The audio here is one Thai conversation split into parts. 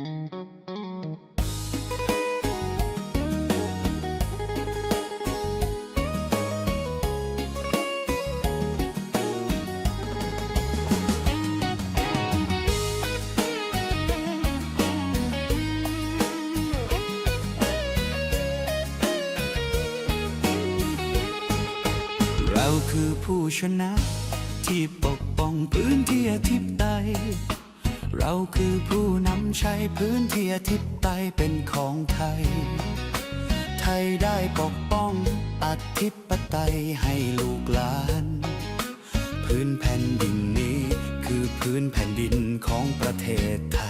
เราคือผู้ชนะที่ปกป้องพื้นที่อธิปไตย เราคือผู้นำใช้พื้นที่อธิปไตยเป็นของไทย ไทยได้ปกป้องอธิปไตยให้ลูกหลาน พื้นแผ่นดินนี้คือพื้นแผ่นดินของประเทศไทย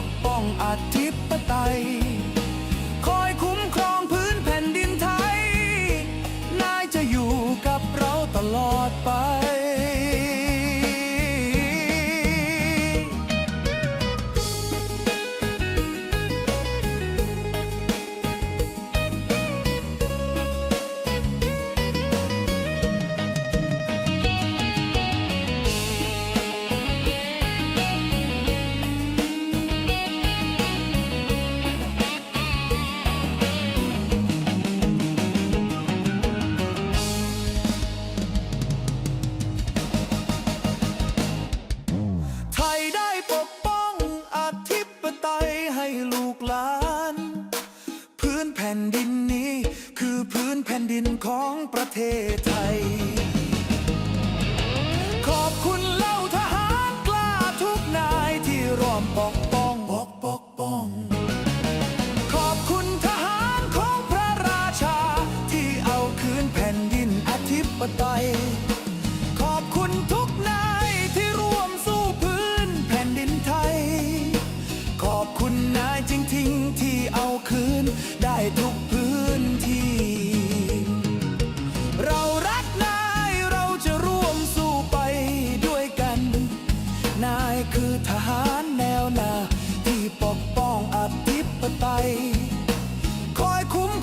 ที่ปกป้องอธิปไตย แผ่นดินนี้ คือพื้นแผ่นดินของประเทศไทย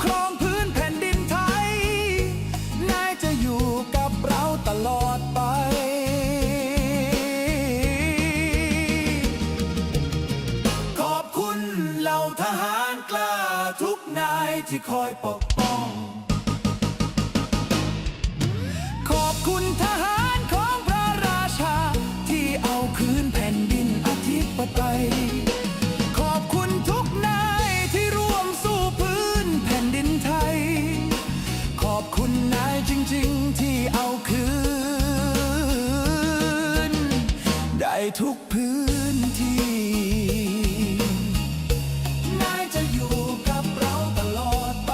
ครองพื้นแผ่นดินไทย นายจะอยู่กับเราตลอดไป ขอบคุณเหล่าทหารกล้าทุกนายที่คอยปกป้อง ทุกพื้นที่นายจะอยู่กับเราตลอดไป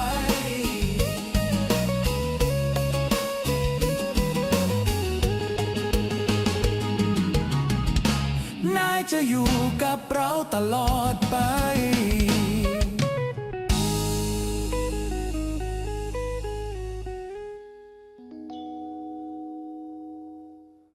นายจะอยู่กับเราตลอดไป